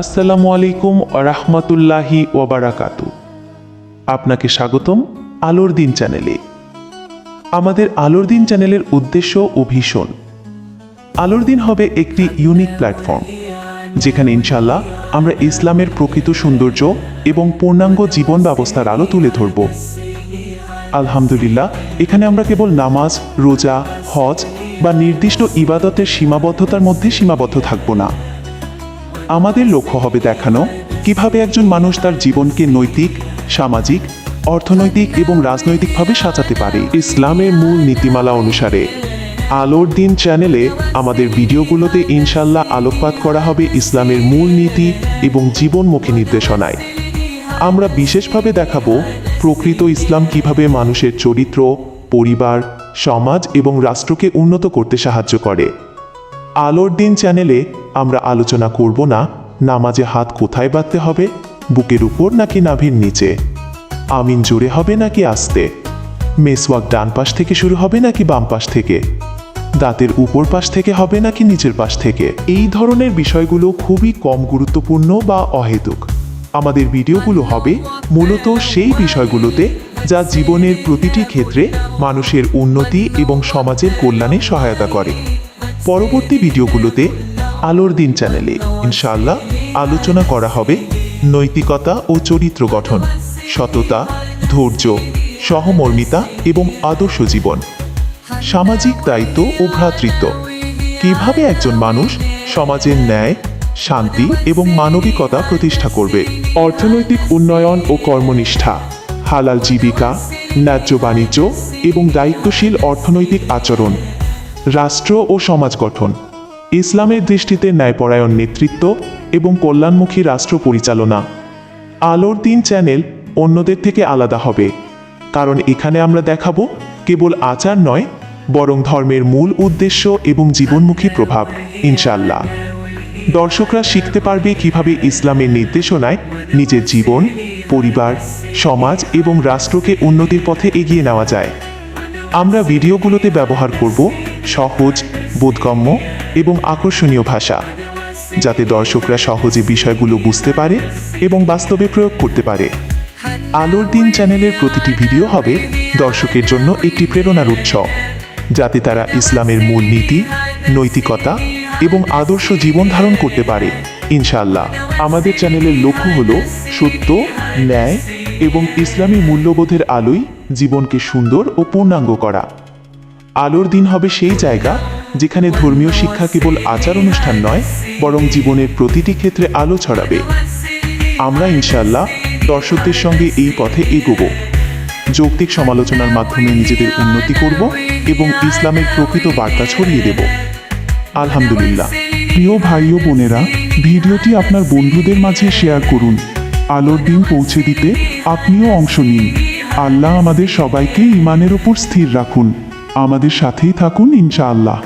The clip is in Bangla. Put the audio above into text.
আসসালামু আলাইকুম রহমতুল্লাহি ওবারাকাতু আপনাকে স্বাগতম আলোর দিন চ্যানেলে। আমাদের আলোর দিন চ্যানেলের উদ্দেশ্য ও ভীষণ। আলোর দিন হবে একটি ইউনিক প্ল্যাটফর্ম যেখানে ইনশাল্লাহ আমরা ইসলামের প্রকৃত সৌন্দর্য এবং পূর্ণাঙ্গ জীবন ব্যবস্থার আলো তুলে ধরব। আলহামদুলিল্লাহ, এখানে আমরা কেবল নামাজ, রোজা, হজ বা নির্দিষ্ট ইবাদতের সীমাবদ্ধতার মধ্যে সীমাবদ্ধ থাকব না। আমাদের লক্ষ্য হবে দেখানো কীভাবে একজন মানুষ তার জীবনকে নৈতিক, সামাজিক, অর্থনৈতিক এবং রাজনৈতিকভাবে সাজাতে পারে। ইসলামের মূল নীতিমালা অনুসারে, আলোর দিন চ্যানেলে আমাদের ভিডিওগুলোতে ইনশাল্লাহ আলোকপাত করা হবে ইসলামের মূল নীতি এবং জীবনমুখী নির্দেশনায়। আমরা বিশেষভাবে দেখাবো প্রকৃত ইসলাম কীভাবে মানুষের চরিত্র, পরিবার, সমাজ এবং রাষ্ট্রকে উন্নত করতে সাহায্য করে। আলোর দিন চ্যানেলে আমরা আলোচনা করব না, নামাজে হাত কোথায় বাঁধতে হবে, বুকের উপর নাকি নাভির নিচে? আমিন জোরে হবে নাকি আস্তে? মেসওয়াক ডান পাশ থেকে শুরু হবে নাকি বাম পাশ থেকে? দাঁতের উপর পাশ থেকে হবে নাকি নিচের পাশ থেকে? এই ধরনের বিষয়গুলো খুবই কম গুরুত্বপূর্ণ বা অহেতুক। আমাদের ভিডিওগুলো হবে মূলত সেই বিষয়গুলোতে যা জীবনের প্রতিটি ক্ষেত্রে মানুষের উন্নতি এবং সমাজের কল্যাণে সহায়তা করে। পরবর্তী ভিডিওগুলোতে আলোর দিন চ্যানেলে। ইনশাআল্লাহ আলোচনা করা হবে নৈতিকতা ও চরিত্র গঠন, সততা, ধৈর্য, সহমর্মিতা এবং আদর্শ জীবন, সামাজিক দায়িত্ব ও ভ্রাতৃত্ব। কীভাবে একজন মানুষ সমাজের ন্যায়, শান্তি এবং মানবিকতা প্রতিষ্ঠা করবে? অর্থনৈতিক উন্নয়ন ও কর্মনিষ্ঠা, হালাল জীবিকা, ন্যায্য বাণিজ্য এবং দায়িত্বশীল অর্থনৈতিক আচরণ, রাষ্ট্র ও সমাজ গঠন। ইসলামের দৃষ্টিতে ন্যায়পরায়ণ নেতৃত্ব এবং কল্যাণমুখী রাষ্ট্র পরিচালনা। আলোর দিন চ্যানেল অন্যদের থেকে আলাদা হবে। কারণ এখানে আমরা দেখাবো কেবল আচার নয়, বরং ধর্মের মূল উদ্দেশ্য এবং জীবনমুখী প্রভাব ইনশাল্লাহ দর্শকরা শিখতে পারবে কীভাবে ইসলামের নির্দেশনায় নিজের জীবন, পরিবার, সমাজ এবং রাষ্ট্রকে উন্নতির পথে এগিয়ে নেওয়া যায়। আমরা ভিডিওগুলোতে ব্যবহার করব সহজ, বোধগম্য এবং আকর্ষণীয় ভাষা, যাতে দর্শকরা সহজে বিষয়গুলো বুঝতে পারে এবং বাস্তবে প্রয়োগ করতে পারে। আলোর দিন চ্যানেলের প্রতিটি ভিডিও হবে দর্শকের জন্য একটি প্রেরণার উৎস, যাতে তারা ইসলামের মূল নীতি, নৈতিকতা এবং আদর্শ জীবন ধারণ করতে পারে। ইনশাআল্লাহ, আমাদের চ্যানেলের লক্ষ্য হল সত্য, ন্যায় এবং ইসলামী মূল্যবোধের আলোয় জীবনকে সুন্দর ও পূর্ণাঙ্গ করা। আলোর দিন হবে সেই জায়গা যেখানে ধর্মীয় শিক্ষা কেবল আচার অনুষ্ঠান নয়, বরং জীবনের প্রতিটি ক্ষেত্রে আলো ছড়াবে। আমরা ইনশাল্লাহ দর্শকদের সঙ্গে এই পথে এগোব। যৌক্তিক সমালোচনার মাধ্যমে নিজেদের উন্নতি করব এবং ইসলামের প্রকৃত বার্তা ছড়িয়ে দেব। আলহামদুলিল্লাহ। প্রিয় ভাই ও বোনেরা, ভিডিওটি আপনার বন্ধুদের মাঝে শেয়ার করুন। আলোর দিন পৌঁছে দিতে আপনিও অংশ নিন। আল্লাহ আমাদের সবাইকে ইমানের ওপর স্থির রাখুন। আমাদের সাথেই থাকুন ইনশাআল্লাহ।